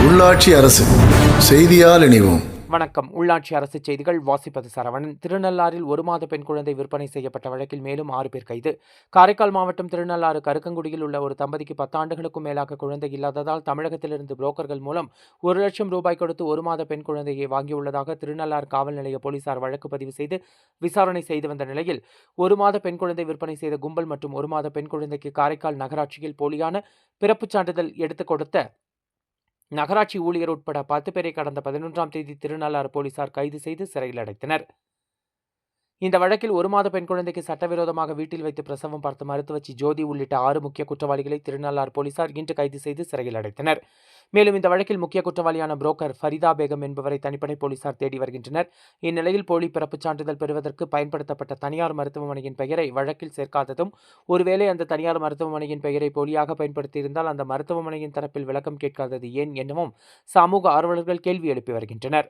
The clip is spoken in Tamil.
உள்ளாட்சி அரசு செய்தியால் இணைவோம். வணக்கம். உள்ளாட்சி அரசு செய்திகள் வாசிப்பது சரவணன். திருநள்ளாறில் ஒரு மாத பெண் குழந்தை விற்பனை செய்யப்பட்ட வழக்கில் மேலும் ஆறு பேர் கைது. காரைக்கால் மாவட்டம் திருநள்ளாறு கருக்கங்குடியில் உள்ள ஒரு தம்பதிக்கு பத்தாண்டுகளுக்கும் மேலாக குழந்தை இல்லாததால் தமிழகத்திலிருந்து புரோக்கர்கள் மூலம் ஒரு லட்சம் ரூபாய் கொடுத்து ஒரு மாத பெண் குழந்தையை வாங்கியுள்ளதாக திருநள்ளாறு காவல் நிலைய போலீசார் வழக்கு பதிவு செய்து விசாரணை செய்து வந்த நிலையில் ஒரு மாத பெண் குழந்தை விற்பனை செய்த கும்பல் மற்றும் ஒரு மாத பெண் குழந்தைக்கு காரைக்கால் நகராட்சியில் போலியான பிறப்புச் சான்றிதழ் எடுத்துக் கொடுத்த நகராட்சி ஊழியர் உட்பட பத்து பேரை கடந்த பதினொன்றாம் தேதி திருநள்ளாறு போலீசார் கைது செய்து சிறையில் அடைத்தனர். இந்த வழக்கில் ஒரு மாத பெண் குழந்தைக்கு சட்டவிரோதமாக வீட்டில் வைத்து பிரசவம் பார்த்த மருத்துவச்சி ஜோதி உள்ளிட்ட ஆறு முக்கிய குற்றவாளிகளை திருநள்ளாறு போலீசார் இன்று கைது செய்து சிறையில் அடைத்தனர். மேலும் இந்த வழக்கில் முக்கிய குற்றவாளியான புரோக்கர் ஃபரிதா பேகம் என்பவரை தனிப்படை போலீசார் தேடி வருகின்றனர். இந்நிலையில் போலி பிறப்புச் சான்றிதழ் பெறுவதற்கு பயன்படுத்தப்பட்ட தனியார் மருத்துவமனையின் பெயரை வழக்கில் சேர்க்காததும் ஒருவேளை அந்த தனியார் மருத்துவமனையின் பெயரை போலியாக பயன்படுத்தியிருந்தால் அந்த மருத்துவமனையின் தரப்பில் விளக்கம் கேட்காதது ஏன் எனவும் சமூக ஆர்வலர்கள் கேள்வி எழுப்பி வருகின்றனர்.